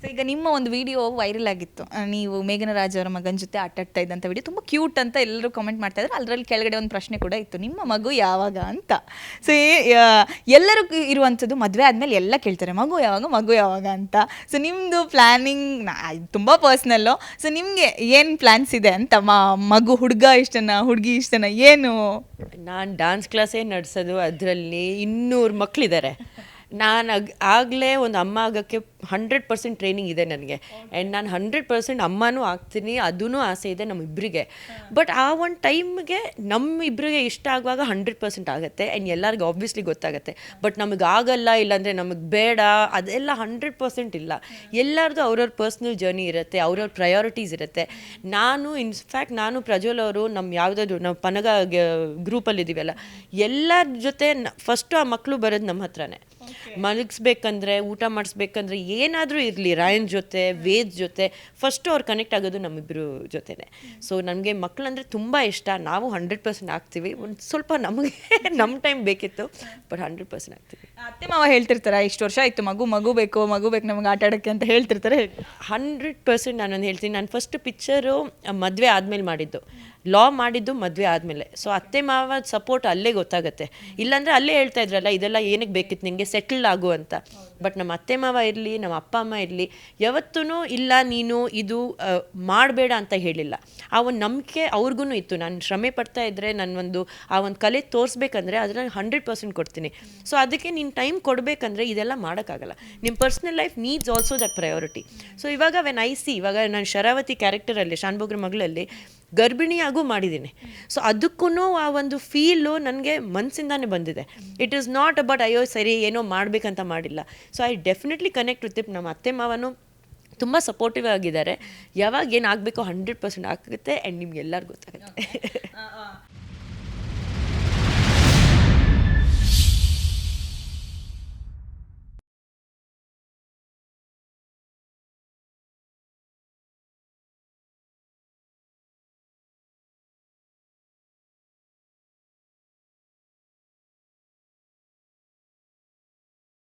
So ಈಗ ನಿಮ್ಮ ಒಂದು ವಿಡಿಯೋ ವೈರಲ್ ಆಗಿತ್ತು. ನೀವು ಮೇಘನ ರಾಜ್ ಅವರ ಮಗನ ಜೊತೆ ಆಟಾಡ್ತಾ ಇದ್ದಂತ ವಿಡಿಯೋ ತುಂಬ ಕ್ಯೂಟ್ ಅಂತ ಎಲ್ಲರೂ ಕಮೆಂಟ್ ಮಾಡ್ತಾ ಇದ್ರು. ಅದರಲ್ಲಿ ಕೆಳಗಡೆ ಒಂದು ಪ್ರಶ್ನೆ ಕೂಡ ಇತ್ತು. ನಿಮ್ಮ ಮಗು ಯಾವಾಗ ಅಂತ. ಸೊ ಎಲ್ಲರೂ ಇರುವಂಥದ್ದು ಮದುವೆ ಆದಮೇಲೆ ಎಲ್ಲ ಕೇಳ್ತಾರೆ. ಮಗು ಯಾವಾಗ ಮಗು ಯಾವಾಗ ಅಂತ. ಸೊ ನಿಮ್ಮದು ಪ್ಲ್ಯಾನಿಂಗ್ ತುಂಬ ಪರ್ಸ್ನಲ್ಲು ಸೊ ನಿಮಗೆ ಏನು ಪ್ಲ್ಯಾನ್ಸ್ ಇದೆ ಅಂತ? ಮಗು ಹುಡುಗ ಇಷ್ಟನ, ಹುಡುಗಿ ಇಷ್ಟನ, ಏನು? ನಾನು ಡಾನ್ಸ್ ಕ್ಲಾಸೇ ನಡೆಸೋದು. ಅದರಲ್ಲಿ ಇನ್ನೂರು ಮಕ್ಕಳಿದ್ದಾರೆ ನಾನು ಆಗಲೇ ಒಂದು ಅಮ್ಮ ಆಗೋಕ್ಕೆ ಹಂಡ್ರೆಡ್ ಪರ್ಸೆಂಟ್ ಟ್ರೈನಿಂಗ್ ಇದೆ ನನಗೆ. ಆ್ಯಂಡ್ ನಾನು ಹಂಡ್ರೆಡ್ ಪರ್ಸೆಂಟ್ ಅಮ್ಮನೂ ಆಗ್ತೀನಿ ಅದೂ ಆಸೆ ಇದೆ ನಮ್ಮಿಬ್ಬರಿಗೆ ಬಟ್ ಆ ಒಂದು ಟೈಮ್ಗೆ ನಮ್ಮಿಬ್ಬರಿಗೆ ಇಷ್ಟ ಆಗುವಾಗ ಹಂಡ್ರೆಡ್ ಪರ್ಸೆಂಟ್ ಆಗುತ್ತೆ. ಆ್ಯಂಡ್ ಎಲ್ಲರಿಗೂ ಆಬ್ವಿಯಸ್ಲಿ ಗೊತ್ತಾಗುತ್ತೆ. ಬಟ್ ನಮಗೆ ಆಗಲ್ಲ ಇಲ್ಲಾಂದರೆ ನಮಗೆ ಬೇಡ ಅದೆಲ್ಲ ಹಂಡ್ರೆಡ್ ಪರ್ಸೆಂಟ್ ಇಲ್ಲ. ಎಲ್ಲರದ್ದು ಅವ್ರವ್ರ ಪರ್ಸ್ನಲ್ ಜರ್ನಿ ಇರುತ್ತೆ ಅವ್ರವ್ರ ಪ್ರಯಾರಿಟೀಸ್ ಇರುತ್ತೆ. ನಾನು ಇನ್ಫ್ಯಾಕ್ಟ್ ನಾನು ಪ್ರಜ್ವಲ್ ಅವರು ನಮ್ಮ ಯಾವುದಾದ್ರು ನಾವು ಪನಗ ಗ್ರೂಪಲ್ಲಿ ಇದ್ದೀವಲ್ಲ ಎಲ್ಲರ ಜೊತೆ ಫಸ್ಟು ಆ ಮಕ್ಕಳು ಬರೋದು ನಮ್ಮ ಹತ್ರನೇ. ಮಲಗಿಸ್ಬೇಕಂದ್ರೆ ಊಟ ಮಾಡಿಸ್ಬೇಕಂದ್ರೆ ಏನಾದರೂ ಇರಲಿ ರಾಯನ್ ಜೊತೆ ವೇದ್ ಜೊತೆ. ಫಸ್ಟು ಅವ್ರು ಕನೆಕ್ಟ್ ಆಗೋದು ನಮ್ಮಿಬ್ಬರು ಜೊತೆನೆ. ಸೊ ನಮಗೆ ಮಕ್ಕಳು ಅಂದರೆ ತುಂಬ ಇಷ್ಟ. ನಾವು ಹಂಡ್ರೆಡ್ ಪರ್ಸೆಂಟ್ ಆಗ್ತೀವಿ. ಒಂದು ಸ್ವಲ್ಪ ನಮಗೆ ನಮ್ಮ ಟೈಮ್ ಬೇಕಿತ್ತು ಬಟ್ ಹಂಡ್ರೆಡ್ ಪರ್ಸೆಂಟ್ ಆಗ್ತೀವಿ. ಅತ್ತೆ ಮಾವ ಹೇಳ್ತಿರ್ತಾರೆ ಇಷ್ಟು ವರ್ಷ ಆಯಿತು ಮಗು ಮಗು ಬೇಕು ಮಗು ಬೇಕು ನಮಗೆ ಆಟ ಆಡೋಕ್ಕೆ ಅಂತ ಹೇಳ್ತಿರ್ತಾರೆ. ಹಂಡ್ರೆಡ್ ಪರ್ಸೆಂಟ್ ನಾನೊಂದು ಹೇಳ್ತೀನಿ. ನಾನು ಫಸ್ಟ್ ಪಿಕ್ಚರು ಮದುವೆ ಆದಮೇಲೆ ಮಾಡಿದ್ದು. ಲಾ ಮಾಡಿದ್ದು ಮದುವೆ ಆದಮೇಲೆ. ಸೊ ಅತ್ತೆ ಮಾವ ಸಪೋರ್ಟ್ ಅಲ್ಲೇ ಗೊತ್ತಾಗುತ್ತೆ. ಇಲ್ಲಾಂದರೆ ಅಲ್ಲೇ ಹೇಳ್ತಾ ಇದ್ರಲ್ಲ, ಇದೆಲ್ಲ ಏನಕ್ಕೆ ಬೇಕಿತ್ತು ನಿನಗೆ ಸೆಟ್ಲ್ ಆಗು ಅಂತ. ಬಟ್ ನಮ್ಮ ಅತ್ತೆ ಮಾವ ಇರಲಿ, ನಮ್ಮ ಅಪ್ಪ ಅಮ್ಮ ಇರಲಿ ಯಾವತ್ತೂ ಇಲ್ಲ, ನೀನು ಇದು ಮಾಡಬೇಡ ಅಂತ ಹೇಳಿಲ್ಲ. ಆ ಒಂದು ನಂಬಿಕೆ ಅವ್ರಿಗೂ ಇತ್ತು. ನಾನು ಶ್ರಮೆ ಪಡ್ತಾ ಇದ್ದರೆ ನನ್ನ ಒಂದು, ಆ ಒಂದು ಕಲೆ ತೋರಿಸ್ಬೇಕಂದ್ರೆ ಅದನ್ನ ಹಂಡ್ರೆಡ್ ಪರ್ಸೆಂಟ್ ಕೊಡ್ತೀನಿ. ಸೊ ಅದಕ್ಕೆ ನೀನು ಟೈಮ್ ಕೊಡಬೇಕಂದ್ರೆ ಇದೆಲ್ಲ ಮಾಡೋಕ್ಕಾಗಲ್ಲ. ನಿಮ್ಮ personal life needs also that priority so ಇವಾಗ ವೆನ್ ಐ ಸಿ ಇವಾಗ ನಾನು ಶರಾವತಿ ಕ್ಯಾರೆಕ್ಟರಲ್ಲಿ ಶಾನ್ಭೋಗ್ರ ಮಗಳಲ್ಲಿ ಗರ್ಭಿಣಿಯಾಗೂ ಮಾಡಿದ್ದೀನಿ. ಸೊ ಅದಕ್ಕೂ ಆ ಒಂದು ಫೀಲು ನನಗೆ ಮನಸ್ಸಿಂದಾನೇ ಬಂದಿದೆ. ಇಟ್ ಈಸ್ ನಾಟ್ ಅಬೌಟ್ ಅಯ್ಯೋ, ಸರಿ, ಏನೋ ಮಾಡಬೇಕಂತ ಮಾಡಿಲ್ಲ. So I definitely connect with ನಮ್ಮ ಅತ್ತೆ ಮಾವನು ತುಂಬ ಸಪೋರ್ಟಿವ್ ಆಗಿದ್ದಾರೆ. ಯಾವಾಗ ಏನಾಗಬೇಕು ಹಂಡ್ರೆಡ್ ಪರ್ಸೆಂಟ್ ಆಗುತ್ತೆ ಆ್ಯಂಡ್ ನಿಮ್ಗೆ ಎಲ್ಲರಿಗೂ ಗೊತ್ತಾಗುತ್ತೆ.